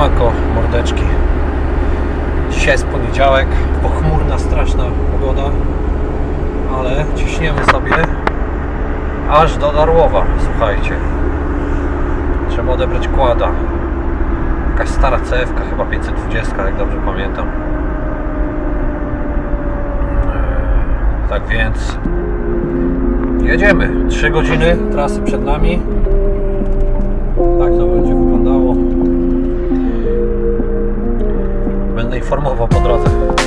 Siemanko, mordeczki. Dzisiaj jest poniedziałek, pochmurna, straszna pogoda, ale ciśniemy sobie aż do Darłowa, słuchajcie. Trzeba odebrać kłada. Jakaś stara CFK, chyba 520, jak dobrze pamiętam. Eee, Tak więc jedziemy. 3 godziny trasy przed nami. Będę informował po drodze.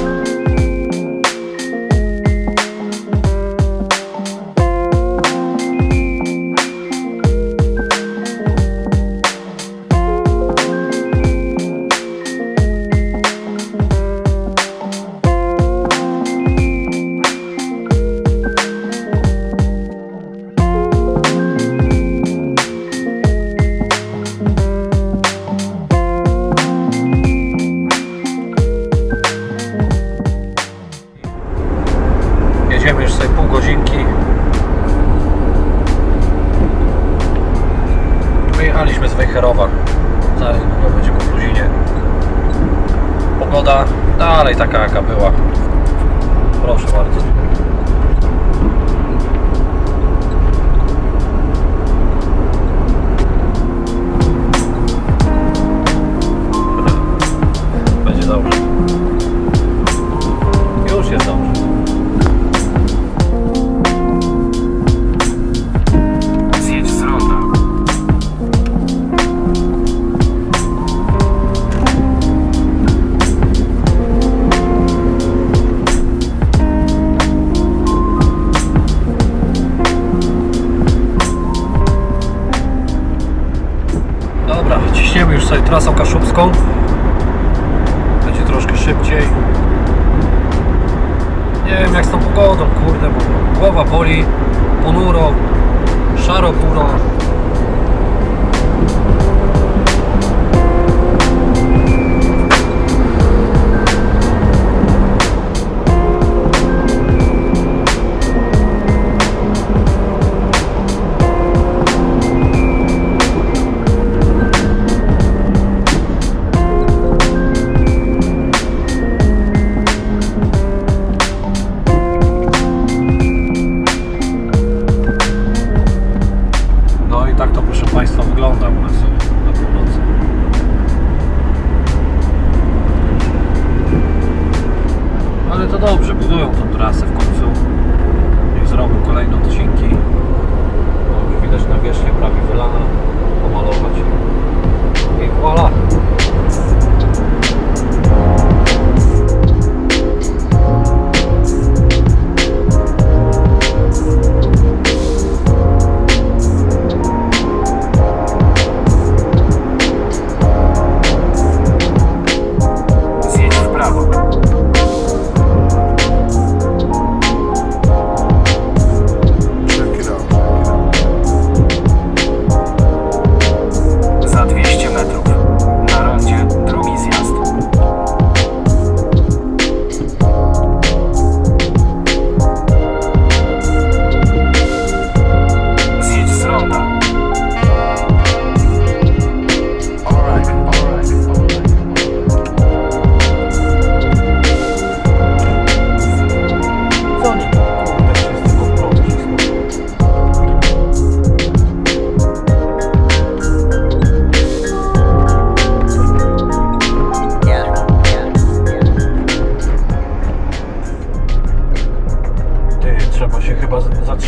Dalej taka jaka była. Proszę bardzo. Ciśniemy już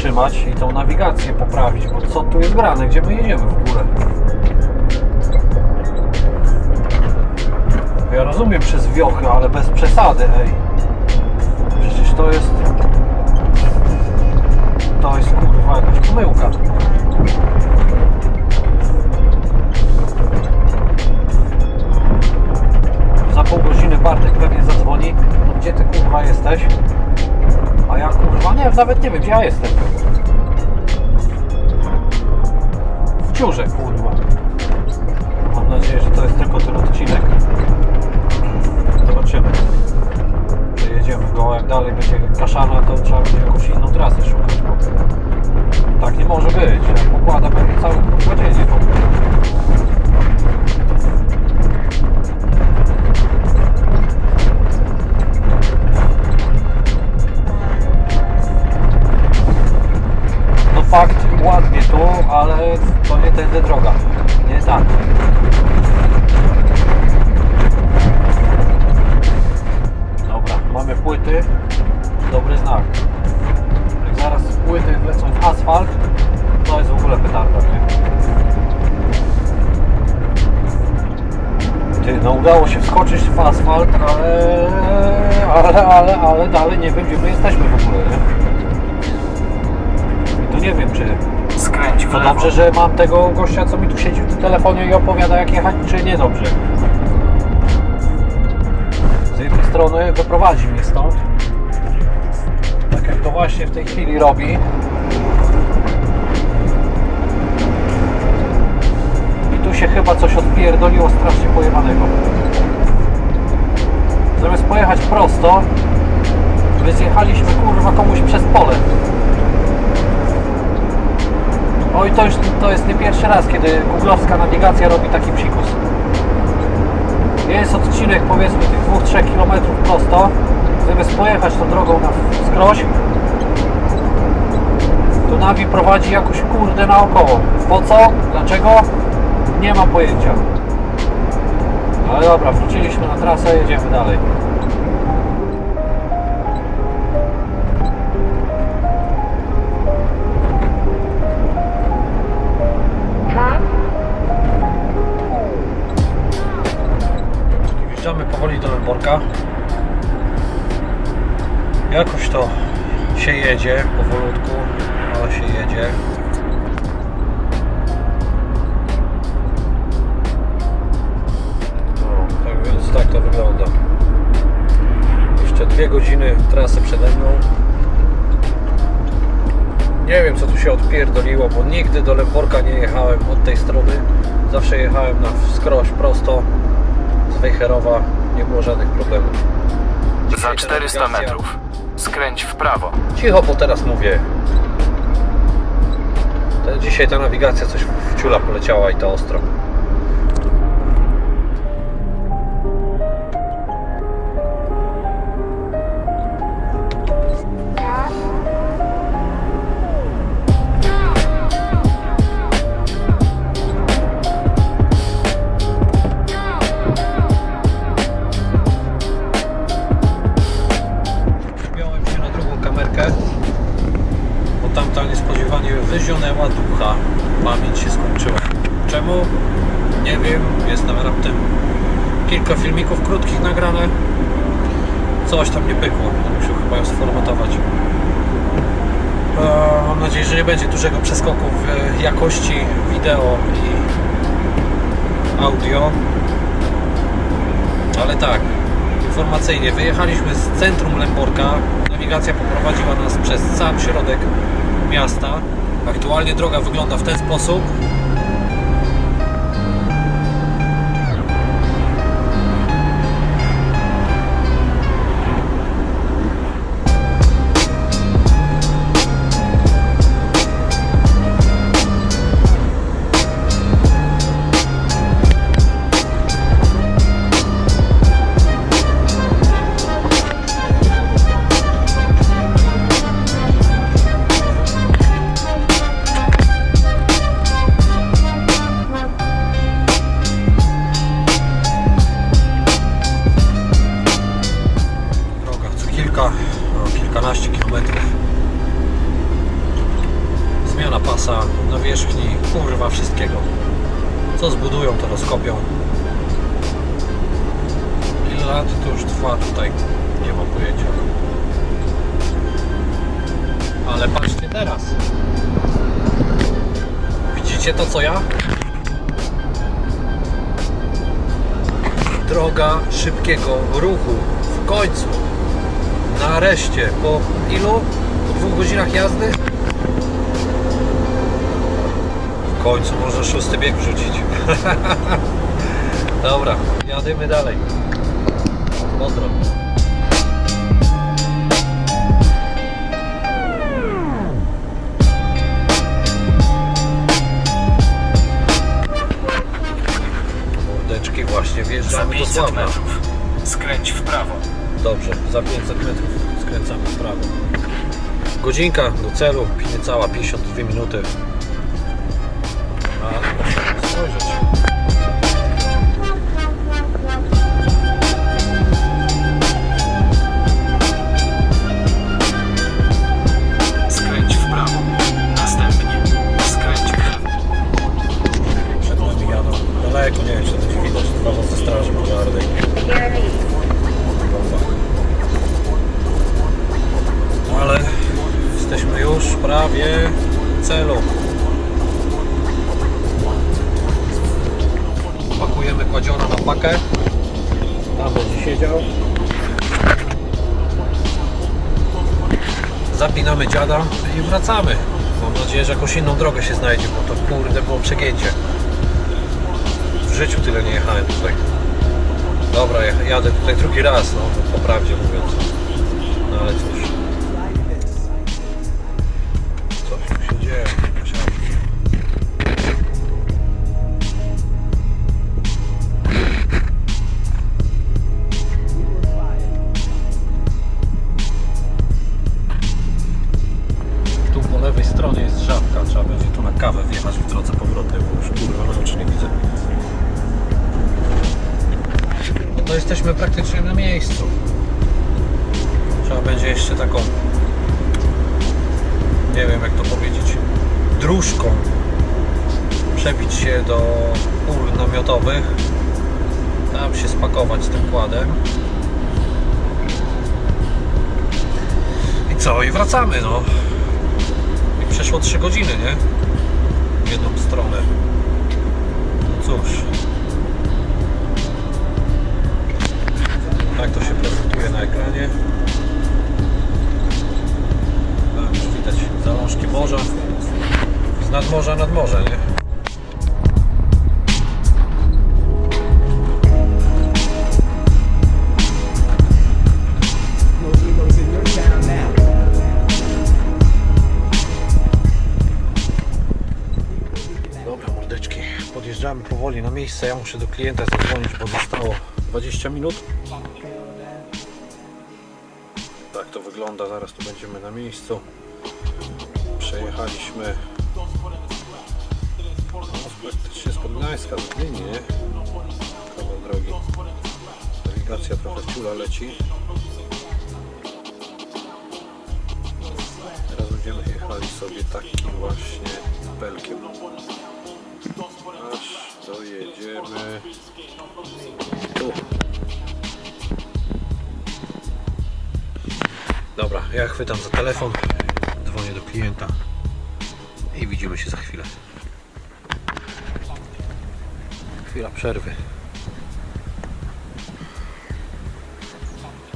zatrzymać i tą nawigację poprawić, bo co tu jest grane? Gdzie my jedziemy w ogóle? Ja rozumiem przez wiochy, ale bez przesady, ej. Przecież to jest... To jest kurwa jakaś pomyłka. Za pół godziny Bartek pewnie zadzwoni. No gdzie ty kurwa jesteś? A ja kurwa nie nawet nie wiem gdzie ja jestem. W dziurze kurwa. Udało się wskoczyć w asfalt, ale, ale, ale, ale dalej nie wiem, gdzie my jesteśmy w ogóle, nie? I tu nie wiem, czy Skręć w to lewo. dobrze, że mam tego gościa, co mi tu siedzi w tym telefonie i opowiada jak jechać, czy niedobrze. Z jednej strony wyprowadzi mnie stąd, tak jak to właśnie w tej chwili robi. Się chyba coś odpierdoliło strasznie pojebanego. Zamiast pojechać prosto, my zjechaliśmy kurwa komuś przez pole. Oj, to już to jest nie pierwszy raz, kiedy googlowska nawigacja robi taki psikus. Jest odcinek powiedzmy tych 2-3 km prosto. Zamiast pojechać tą drogą na skroś, to nawi prowadzi jakoś kurde naokoło. Po co? Dlaczego? Nie mam pojęcia. Ale dobra, wróciliśmy na trasę, jedziemy dalej. Wjeżdżamy powoli do Lęborka. Jakoś to się jedzie powolutku, ale się jedzie. Dwie godziny trasy przede mną. Nie wiem co tu się odpierdoliło, bo nigdy do Lęborka nie jechałem od tej strony. Zawsze jechałem na wskroś prosto z Wejherowa. Nie było żadnych problemów. Dzisiaj Za ta 400 nawigacja- metrów. Skręć w prawo. Cicho, bo teraz mówię. Dzisiaj ta nawigacja coś w ciula poleciała i to ostro. Coś tam nie pykło. Będę musiał chyba ją sformatować. Eee, Mam nadzieję, że nie będzie dużego przeskoku w jakości wideo i audio. Ale tak, informacyjnie. Wyjechaliśmy z centrum Lęborka. Nawigacja poprowadziła nas przez sam środek miasta. Aktualnie droga wygląda w ten sposób. Widzicie to co ja? Droga szybkiego ruchu. W końcu. Nareszcie. Po ilu? Po dwóch godzinach jazdy? W końcu można szósty bieg wrzucić. Dobra, jadymy dalej. Pozdro. Za do 500 Sławna. metrów. Skręć w prawo. Dobrze, za 500 metrów skręcamy w prawo. Godzinka do celu, niecała 52 minuty. W celu. Pakujemy kładziona na pakę. Tam będzie siedział. Zapinamy dziada i wracamy. Mam nadzieję, że jakąś inną drogę się znajdzie, bo to kurde było przegięcie. W życiu tyle nie jechałem tutaj. Dobra, ja- jadę tutaj drugi raz, no po prawdzie mówiąc. Przebić się do ul namiotowych, tam się spakować z tym kładem. I co? I wracamy, no. I przeszło 3 godziny, nie? W jedną stronę. No cóż. Tak to się prezentuje na ekranie. Tam już widać zalążki morza. Z nadmorza nad morze, nie? Miejsce. Ja muszę do klienta zadzwonić, bo zostało 20 minut. Tak to wygląda, zaraz tu będziemy na miejscu. Przejechaliśmy praktycznie z Gdyni, nie? Kawał drogi. Nawigacja trochę ciula leci. Teraz będziemy jechali sobie takim właśnie pelkiem. Aż dojedziemy tu. Dobra, ja chwytam za telefon, dzwonię do klienta i widzimy się za chwilę. Chwila przerwy.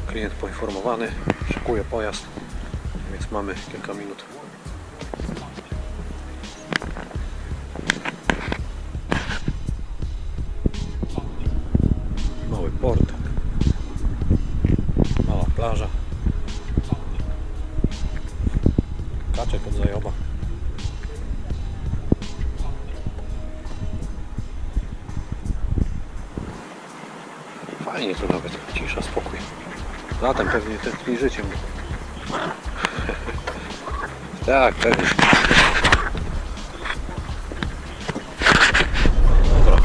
Klient poinformowany, szykuje pojazd, więc mamy kilka minut. Cisza, spokój. Latem pewnie tęskni życiem. tak, pewnie. Dobra.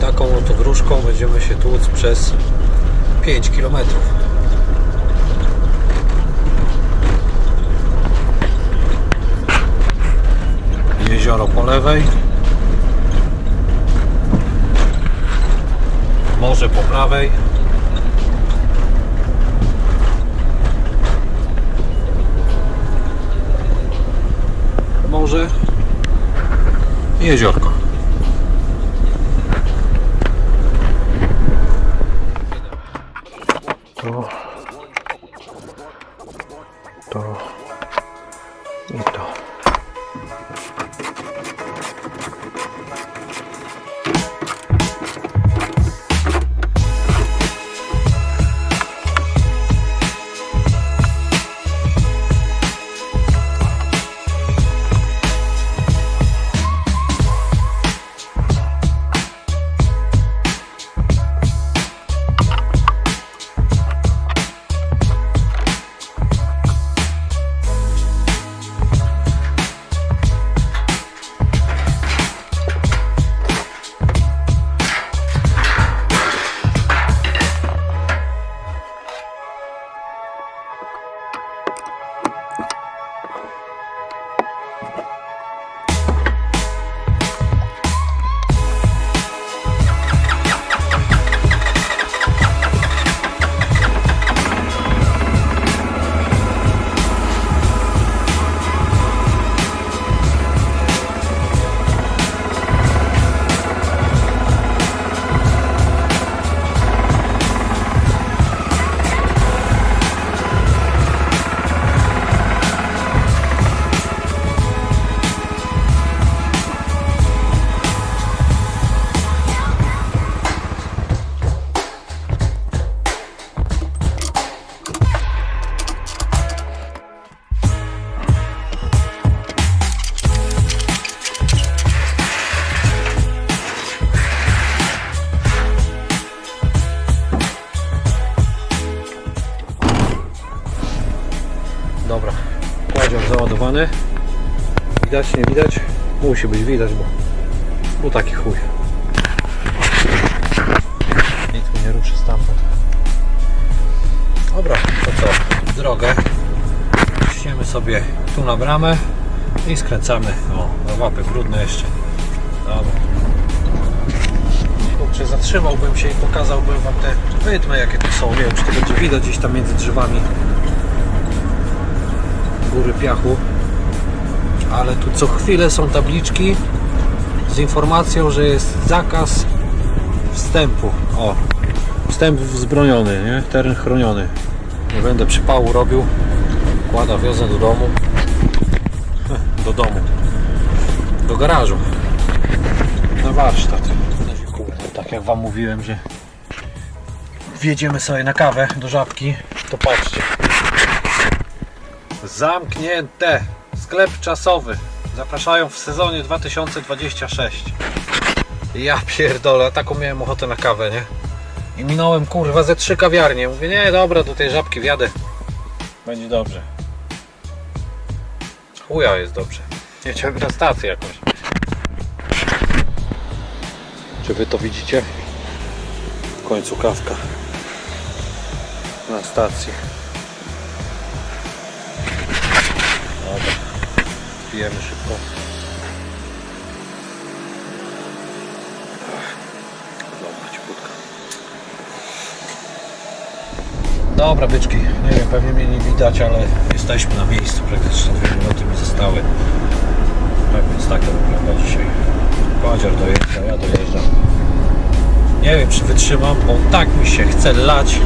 Taką oto wróżką będziemy się tłuc przez 5 km. Jezioro po lewej. Morze po prawej. Morze. i Jeziorko. To. To. Zamontowany. Widać, nie widać? Musi być widać, bo, bo taki chuj. Nic mu nie ruszy stamtąd. Dobra, to co? Drogę. Ciśniemy sobie tu na bramę i skręcamy. O, łapy brudne jeszcze. Dobra. Kurczę, zatrzymałbym się i pokazałbym Wam te wydmy, jakie tu są. Nie wiem, czy to będzie widać gdzieś tam między drzewami. Góry piachu. Ale tu co chwilę są tabliczki z informacją, że jest zakaz wstępu. O, wstęp wzbroniony, nie? Teren chroniony. Nie będę przypału robił. Kłada wiozę do domu. Do domu. Do garażu. Na warsztat. Tak jak Wam mówiłem, że wjedziemy sobie na kawę do żabki, to patrzcie. Zamknięte. Sklep czasowy. Zapraszają w sezonie 2026. Ja pierdolę, taką miałem ochotę na kawę, nie? I minąłem kurwa ze trzy kawiarnie. Mówię, nie dobra, do tej żabki wjadę. Będzie dobrze. Chuja jest dobrze. Jedziemy na stację jakąś. Czy wy to widzicie? W końcu kawka. Na stacji. wbijemy szybko. Dobra, ciuputka. Dobra, byczki. Nie wiem, pewnie mnie nie widać, ale jesteśmy na miejscu. Praktycznie dwie minuty mi zostały. Tak więc tak to wygląda dzisiaj. Padziar dojeżdża, ja dojeżdżam. Nie wiem, czy wytrzymam, bo tak mi się chce lać.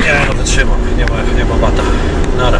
Nie, no wytrzymam. Nie ma, nie ma bata. Nara.